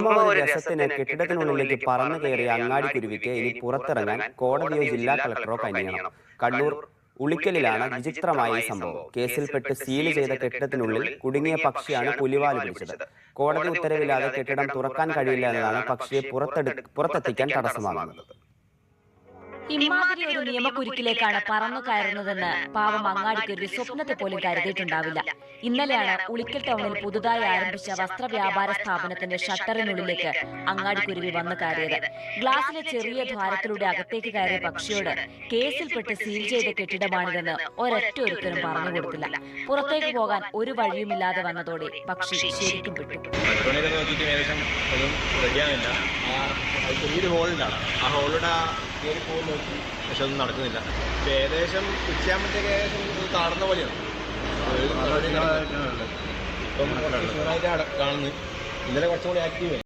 ചുമ്മാ ഒരു രസത്തിന് കെട്ടിടത്തിനുള്ളിലേക്ക് പറന്നു കയറിയ അങ്ങാടിക്കുരുവിക്ക് ഇനി പുറത്തിറങ്ങാൻ കോടതിയോ ജില്ലാ കളക്ടറോ കനിയണം കണ്ണൂർ ഉളിക്കലിലാണ് വിചിത്രമായ ഈ സംഭവം. കേസിൽപ്പെട്ട് സീൽ ചെയ്ത കെട്ടിടത്തിനുള്ളിൽ കുടുങ്ങിയ പക്ഷിയാണ് പുലിവാൽ പിടിച്ചത് കോടതി ഉത്തരവില്ലാതെ കെട്ടിടം തുറക്കാൻ കഴിയില്ല എന്നതാണ് പക്ഷിയെ പുറത്തെടു പുറത്തെത്തിക്കാൻ തടസ്സമാകുന്നത്. ഇമാതിരി ഒരു നിയമക്കുരുക്കിലേക്കാണ് പറന്നു കയറുന്നതെന്ന് പാവം അങ്ങാടിക്ക് ഒരു സ്വപ്നത്തെ പോലും കരുതിയിട്ടുണ്ടാവില്ല. ഇന്നലെയാണ് ഉളിക്കൽ ടൗണിൽ പുതുതായി ആരംഭിച്ച വസ്ത്ര വ്യാപാര സ്ഥാപനത്തിന്റെ ഷട്ടറിനുള്ളിലേക്ക് അങ്ങാടിക്കുരുവി വന്നു കയറിയത്. ഗ്ലാസിലെ ചെറിയ ദ്വാരത്തിലൂടെ അകത്തേക്ക് കയറിയ പക്ഷിയോട് കേസിൽപ്പെട്ട് സീൽ ചെയ്ത കെട്ടിടമാണിതെന്ന് ഒരൊറ്റ ഒരുത്തരും പറഞ്ഞു കൊടുത്തില്ല. പുറത്തേക്ക് പോകാൻ ഒരു വഴിയുമില്ലാതെ വന്നതോടെ പക്ഷി ശരിക്കും പെട്ടു. ഏകദേശം ഒന്നും റെഡിയാവില്ല ചെറിയൊരു ഹോളിലാണ് ആ ഹോളിലൂടെ ആ കയറി പോകുന്ന നോക്കി. പക്ഷെ ഒന്നും നടക്കുന്നില്ല. പക്ഷെ ഏകദേശം ഉച്ചയാകുമ്പോഴത്തേക്ക് ഏകദേശം താഴ്ന്ന പോലെയാണ്. ഇപ്പം കാണുന്നു. ഇന്നലെ കുറച്ചും കൂടി ആക്റ്റീവ്